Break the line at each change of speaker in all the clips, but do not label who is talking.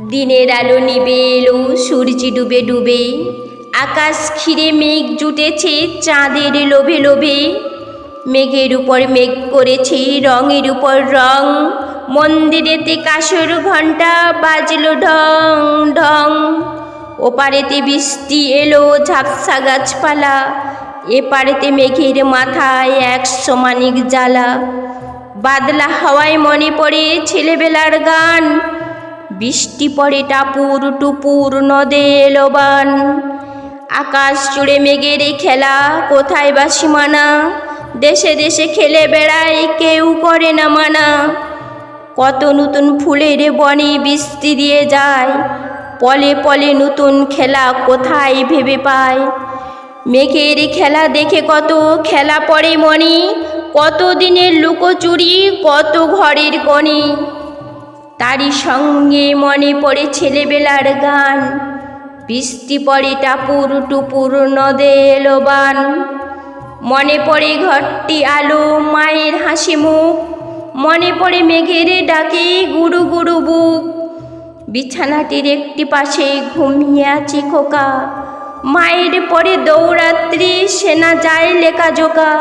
দিনের আলো নিবে এলো, সূর্য ডুবে ডুবে। আকাশ ঘিরে মেঘ জুটেছে চাঁদের লোভে লোভে। মেঘের উপর মেঘ করেছে রঙের উপর রং। মন্দিরেতে কাসর ঘণ্টা বাজলো ঢং ঢং। ওপারেতে বৃষ্টি এলো, ঝাপসা গাছপালা। এপারেতে মেঘের মাথায় এক সমানিক জ্বালা। বাদলা হাওয়ায় মনে পড়ে ছেলেবেলার গান। বৃষ্টি পড়ে টাপুর টুপুর নদে এলোবান। আকাশ জুড়ে মেঘের খেলা, কোথায় বা সীমানা? দেশে দেশে খেলে বেড়ায়, কেউ করে না মানা। কত নতুন ফুলের বনে বৃষ্টি দিয়ে যায়, পলে পলে নতুন খেলা কোথায় ভেবে পায়? মেঘের খেলা দেখে কত খেলা পড়ে মনে, কত দিনের লুকোচুরি, কত ঘরের কণে তারই সঙ্গে মনে পড়ে ছেলেবেলার গান। বৃষ্টি পড়ে টাপুর টুপুর নদে এলো বান। মনে পড়ে ঘরটি আলো, মায়ের হাসি মুখ। মনে পড়ে মেঘের ডাকে গুরু গুরু বুক। বিছানাটির একটি পাশে ঘুমিয়ে আছি খোকা। মায়ের পরে দৌরাত্রি, সেনা যায় লেখা জোকা।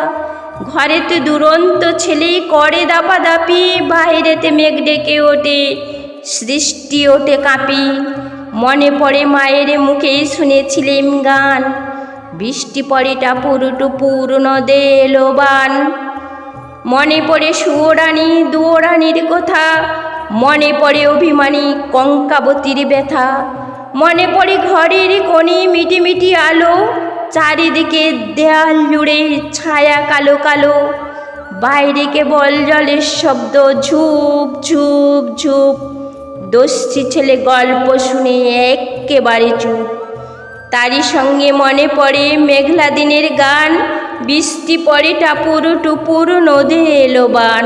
ঘরেতে দুরন্ত ছেলে করে দাপাদাপি বাইরেতে মেঘ ডেকে ওঠে, সৃষ্টি ওঠে কাঁপি। মনে পড়ে মায়ের মুখে শুনেছিলেম গান, বৃষ্টি পড়ে টাপুর টুপুর নদে এলো বান মনে পড়ে সুয়োরানী, দুয়োরানীর কথা, মনে পড়ে অভিমানী কঙ্কাবতীর ব্যথা। মনে পড়ে ঘরের কোণে মিটি মিটি আলো চারিদিকে দেয়াল জুড়ে ছায়া কালো কালো। বাইরে কেবল জলের শব্দ, ঝুপ ঝুপ ঝুপ। দস্যি ছেলে গল্প শুনে একেবারে চুপ। তারই সঙ্গে মনে পড়ে মেঘলা দিনের গান। বৃষ্টি পড়ে টাপুর টুপুর নদে এলো বান।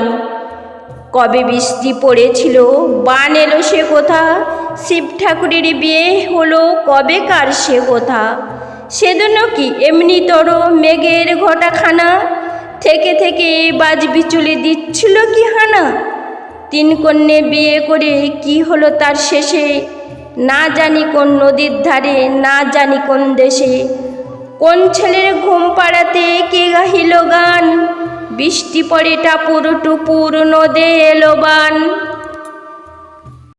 কবে বৃষ্টি পড়েছিল, বান এলো সে কোথা? শিব ঠাকুরের বিয়ে হলো কবে, কার সে কোথা? সেদিনও কি এমনি তোর মেঘের ঘটাখানা? থেকে থেকে বাজ বিচুলি দিচ্ছিল কি হানা? তিন কন্যে বিয়ে করে কি হলো তার শেষে? না জানি কোন নদীর ধারে, না জানি কোন দেশে। কোন ছেলের ঘুম পাড়াতে কে গাহিল গান? বৃষ্টি পড়ে টাপুর টুপুর নদে এলো বান।